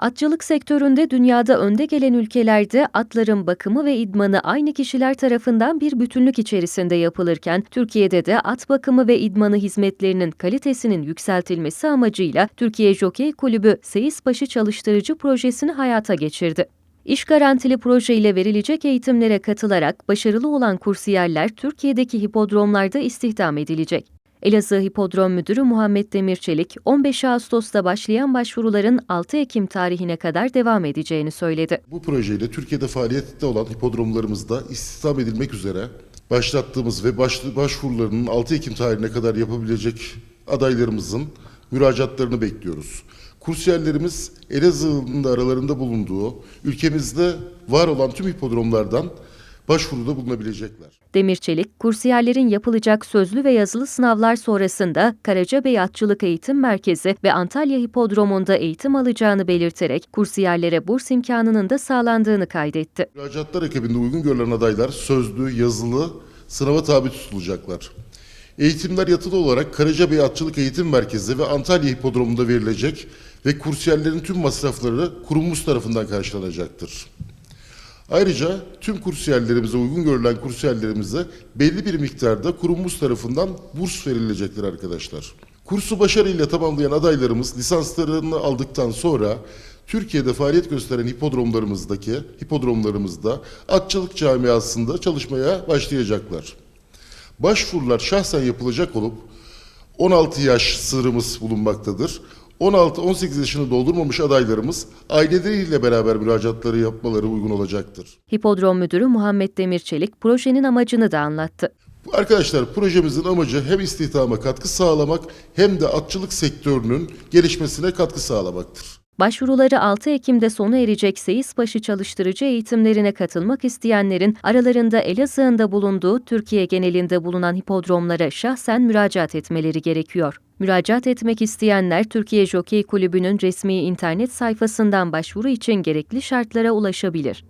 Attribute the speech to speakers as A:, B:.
A: Atçılık sektöründe dünyada önde gelen ülkelerde atların bakımı ve idmanı aynı kişiler tarafından bir bütünlük içerisinde yapılırken, Türkiye'de de at bakımı ve idmanı hizmetlerinin kalitesinin yükseltilmesi amacıyla Türkiye Jokey Kulübü Seyisbaşı Çalıştırıcı Projesi'ni hayata geçirdi. İş garantili proje ile verilecek eğitimlere katılarak başarılı olan kursiyerler Türkiye'deki hipodromlarda istihdam edilecek. Elazığ Hipodrom Müdürü Muhammed Demirçelik, 15 Ağustos'ta başlayan başvuruların 6 Ekim tarihine kadar devam edeceğini söyledi.
B: Bu projeyle Türkiye'de faaliyette olan hipodromlarımızda istihdam edilmek üzere başlattığımız ve baş, başvurularının 6 Ekim tarihine kadar yapabilecek adaylarımızın müracaatlarını bekliyoruz. Kursiyerlerimiz Elazığ'ın da aralarında bulunduğu ülkemizde var olan tüm hipodromlardan başvuruda bulunabilecekler.
A: Demirçelik, kursiyerlerin yapılacak sözlü ve yazılı sınavlar sonrasında Karacabey Atçılık Eğitim Merkezi ve Antalya Hipodromu'nda eğitim alacağını belirterek kursiyerlere burs imkanının da sağlandığını kaydetti.
B: Müracaatlar akabinde uygun görülen adaylar sözlü, yazılı sınava tabi tutulacaklar. Eğitimler yatılı olarak Karacabey Atçılık Eğitim Merkezi ve Antalya Hipodromu'nda verilecek ve kursiyerlerin tüm masrafları kurumumuz tarafından karşılanacaktır. Ayrıca tüm kursiyerlerimize uygun görülen kursiyerlerimize belli bir miktarda kurumumuz tarafından burs verilecektir arkadaşlar. Kursu başarıyla tamamlayan adaylarımız lisanslarını aldıktan sonra Türkiye'de faaliyet gösteren hipodromlarımızdaki hipodromlarımızda atçılık camiasında çalışmaya başlayacaklar. Başvurular şahsen yapılacak olup 16 yaş sınırımız bulunmaktadır. 16-18 yaşını doldurmamış adaylarımız aileleriyle beraber müracaatları yapmaları uygun olacaktır.
A: Hipodrom Müdürü Muhammed Demirçelik projenin amacını da anlattı.
B: Arkadaşlar projemizin amacı hem istihdama katkı sağlamak hem de atçılık sektörünün gelişmesine katkı sağlamaktır.
A: Başvuruları 6 Ekim'de sona erecek Seyisbaşı çalıştırıcı eğitimlerine katılmak isteyenlerin aralarında Elazığ'ın da bulunduğu Türkiye genelinde bulunan hipodromlara şahsen müracaat etmeleri gerekiyor. Müracaat etmek isteyenler Türkiye Jokey Kulübü'nün resmi internet sayfasından başvuru için gerekli şartlara ulaşabilir.